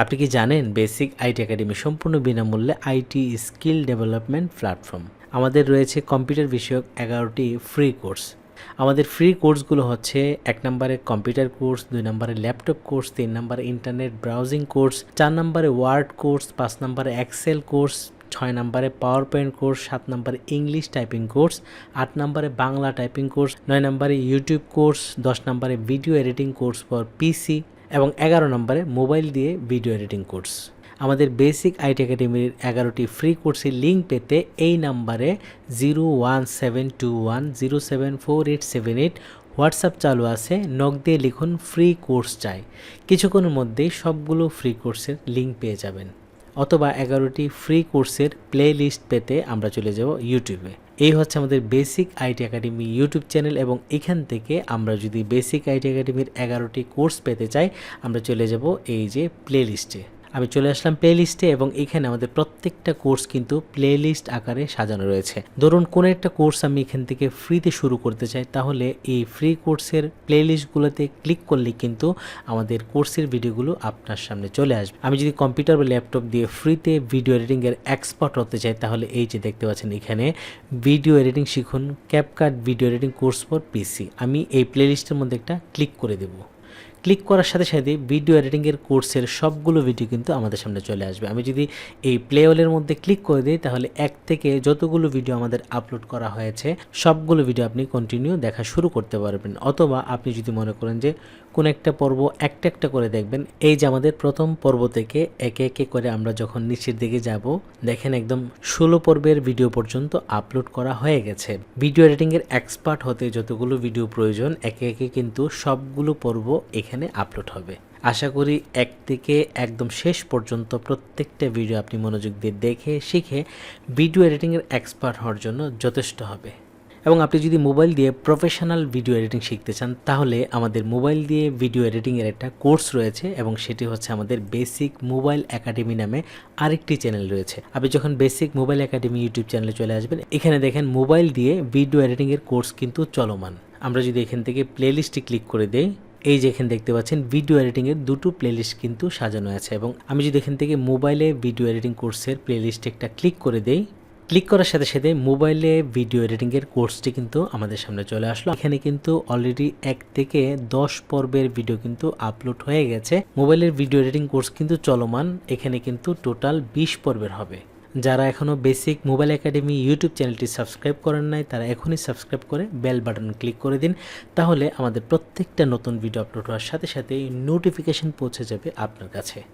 আপনি কি জানেন বেসিক আইটি একাডেমি সম্পূর্ণ বিনামূল্যে আইটি স্কিল ডেভেলপমেন্ট প্ল্যাটফর্ম? আমাদের রয়েছে কম্পিউটার বিষয়ক এগারোটি ফ্রি কোর্স। আমাদের ফ্রি কোর্সগুলো হচ্ছে এক নম্বরে কম্পিউটার কোর্স, দুই নম্বরে ল্যাপটপ কোর্স, তিন নম্বরে ইন্টারনেট ব্রাউজিং কোর্স, চার নম্বরে ওয়ার্ড কোর্স, পাঁচ নম্বরে এক্সেল কোর্স, ছয় নম্বরে পাওয়ার পয়েন্ট কোর্স, সাত নম্বরে ইংলিশ টাইপিং কোর্স, আট নম্বরে বাংলা টাইপিং কোর্স, নয় নম্বরে ইউটিউব কোর্স, দশ নম্বরে video editing course for PC এবং এগারো নম্বরে মোবাইল দিয়ে ভিডিও এডিটিং কোর্স। আমাদের বেসিক আইটি একাডেমির এগারোটি ফ্রি কোর্সের লিঙ্ক পেতে এই নাম্বারে zero one seven two one zero seven four eight seven eight WhatsApp চালু আছে, নক দিয়ে লিখুন ফ্রি কোর্স চাই। কিছুক্ষণের মধ্যেই সবগুলো ফ্রি কোর্সের লিঙ্ক পেয়ে যাবেন। অথবা এগারোটি ফ্রি কোর্সের প্লে লিস্ট পেতে আমরা চলে যাব ইউটিউবে এই হচ্ছে আমাদের basic IT academy YouTube channel এবং এখান থেকে আমরা যদি বেসিক আইটি একাডেমির এগারোটি কোর্স পেতে চাই, আমরা চলে যাব এই যে প্লে লিস্টে আমি চলে আসলাম প্লে লিস্টে এবং এখানে আমাদের প্রত্যেকটা কোর্স কিন্তু প্লে লিস্ট আকারে সাজানো রয়েছে। ধরুন, কোনো একটা কোর্স আমি এখান থেকে ফ্রিতে শুরু করতে চাই, তাহলে এই ফ্রি কোর্সের প্লে লিস্টগুলোতে ক্লিক করলে কিন্তু আমাদের কোর্সের ভিডিওগুলো আপনার সামনে চলে আসবে। আমি যদি কম্পিউটার বা ল্যাপটপ দিয়ে ফ্রিতে ভিডিও এডিটিংয়ের এক্সপার্ট হতে চাই, তাহলে এই যে দেখতে পাচ্ছেন এখানে ভিডিও এডিটিং শিখুন CapCut video editing course for PC আমি এই প্লে লিস্টের মধ্যে একটা ক্লিক করে দেবো। ক্লিক করার সাথে সাথে ভিডিও এডিটিংয়ের কোর্সের সবগুলো ভিডিও কিন্তু আমাদের সামনে চলে আসবে। আমি যদি এই প্লে ওলের মধ্যে ক্লিক করে দিই, তাহলে এক থেকে যতগুলো ভিডিও আমাদের আপলোড করা হয়েছে, সবগুলো ভিডিও আপনি কন্টিনিউ দেখা শুরু করতে পারবেন। অথবা আপনি যদি মনে করেন যে কোন একটা পর্ব একটা একটা করে দেখবেন, এই যে আমাদের প্রথম পর্ব থেকে একে একে করে আমরা যখন নিচের দিকে যাব, দেখেন একদম ষোলো পর্বের ভিডিও পর্যন্ত আপলোড করা হয়ে গেছে। ভিডিও এডিটিংয়ের এক্সপার্ট হতে যতগুলো ভিডিও প্রয়োজন, একে একে কিন্তু সবগুলো পর্ব এখানে আপলোড হবে। আশা করি এক থেকে একদম শেষ পর্যন্ত প্রত্যেকটা ভিডিও আপনি মনোযোগ দিয়ে দেখে, শিখে ভিডিও এডিটিংয়ের এক্সপার্ট হওয়ার জন্য যথেষ্ট হবে। এবং আপনি যদি মোবাইল দিয়ে প্রফেশনাল ভিডিও এডিটিং শিখতে চান, তাহলে আমাদের মোবাইল দিয়ে ভিডিও এডিটিংয়ের একটা কোর্স রয়েছে এবং সেটি হচ্ছে আমাদের বেসিক মোবাইল একাডেমি নামে আরেকটি চ্যানেল রয়েছে। আপনি যখন বেসিক মোবাইল একাডেমি ইউটিউব চ্যানেলে চলে আসবেন, এখানে দেখেন মোবাইল দিয়ে ভিডিও এডিটিংয়ের কোর্স কিন্তু চলমান। আমরা যদি এখান থেকে প্লেলিস্টে ক্লিক করে দেই এই যে এখানে দেখতে পাচ্ছেন ভিডিও এডিটিংয়ের দুটো প্লেলিস্ট কিন্তু সাজানো আছে এবং আমি যদি এখান থেকে মোবাইলে ভিডিও এডিটিং কোর্সের প্লেলিস্টে একটা ক্লিক করে দেই ক্লিক করার সাথে সাথে মোবাইলে ভিডিও এডিটিংয়ের কোর্সটি কিন্তু আমাদের সামনে চলে আসলো। এখানে কিন্তু অলরেডি এক থেকে দশ পর্বের ভিডিও কিন্তু আপলোড হয়ে গেছে। মোবাইলের ভিডিও এডিটিং কোর্স কিন্তু চলমান, এখানে কিন্তু টোটাল বিশ পর্বের হবে। যারা এখনও বেসিক মোবাইল একাডেমি ইউটিউব চ্যানেলটি সাবস্ক্রাইব করেন নাই, তারা এখনই সাবস্ক্রাইব করে বেল বাটন ক্লিক করে দিন। তাহলে আমাদের প্রত্যেকটা নতুন ভিডিও আপলোড হওয়ার সাথে সাথে নোটিফিকেশন পৌঁছে যাবে আপনার কাছে।